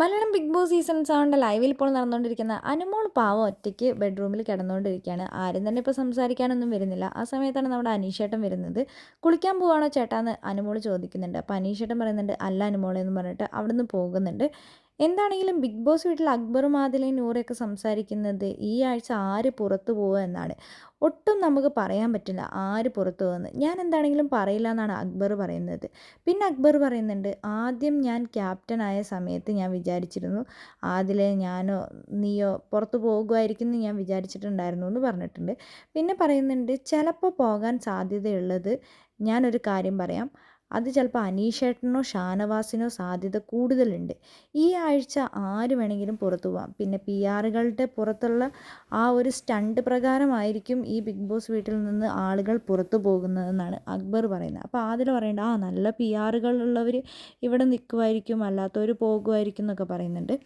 Malayalam big Boss season സെവന്റെ ലൈവിൽ ഇപ്പോൾ നടന്നുകൊണ്ടിരിക്കുന്ന അനുമോൾ പാവ ഒറ്റയ്ക്ക് ബെഡ്റൂമിൽ കിടന്നുകൊണ്ടിരിക്കുകയാണ്. ആരും തന്നെ ഇപ്പോൾ സംസാരിക്കാനൊന്നും വരുന്നില്ല. ആ സമയത്താണ് നമ്മുടെ അനീഷേട്ടൻ വരുന്നത്. കുളിക്കാൻ പോവാണോ ചേട്ടാ എന്ന് അനുമോൾ ചോദിക്കുന്നുണ്ട്. അപ്പോൾ അനീഷേട്ടൻ പറയുന്നുണ്ട് അല്ല അനുമോളെ എന്ന് പറഞ്ഞിട്ട് അവിടുന്ന് പോകുന്നുണ്ട്. എന്താണെങ്കിലും ബിഗ് ബോസ് വീട്ടിൽ അക്ബറും ആദിലയും നൂറയൊക്കെ സംസാരിക്കുന്നത് ഈ ആഴ്ച ആര് പുറത്തു പോകുക എന്നാണ്. ഒട്ടും നമുക്ക് പറയാൻ പറ്റില്ല ആര് പുറത്തു പോകുമെന്ന് ഞാൻ എന്താണെങ്കിലും പറയില്ല എന്നാണ് അക്ബർ പറയുന്നത്. പിന്നെ അക്ബർ പറയുന്നുണ്ട് ആദ്യം ഞാൻ ക്യാപ്റ്റനായ സമയത്ത് ഞാൻ വിചാരിച്ചിരുന്നു ആദിലെ ഞാനോ നീയോ പുറത്തു പോകുമായിരിക്കും എന്ന് ഞാൻ വിചാരിച്ചിട്ടുണ്ടായിരുന്നു എന്ന് പറഞ്ഞിട്ടുണ്ട്. പിന്നെ പറയുന്നുണ്ട് ചിലപ്പോൾ പോകാൻ സാധ്യതയുള്ളത് ഞാനൊരു കാര്യം പറയാം. അത് ചിലപ്പോൾ അനീഷേട്ടനോ ഷാനവാസിനോ സാധ്യത കൂടുതലുണ്ട്. ഈ ആഴ്ച ആര് വേണമെങ്കിലും പുറത്തു പോകാം പിന്നെ പി ആറുകളുടെ പുറത്തുള്ള ആ ഒരു സ്റ്റണ്ട് പ്രകാരമായിരിക്കും ഈ ബിഗ് ബോസ് വീട്ടിൽ നിന്ന് ആളുകൾ പുറത്തു പോകുന്നതെന്നാണ് അക്ബർ പറയുന്നത്. അപ്പോൾ ആദിൽ പറയേണ്ട ആ നല്ല പി ആറുകളുള്ളവർ ഇവിടെ നിൽക്കുമായിരിക്കും അല്ലാത്തവർ പോകുമായിരിക്കും എന്നൊക്കെ പറയുന്നുണ്ട്.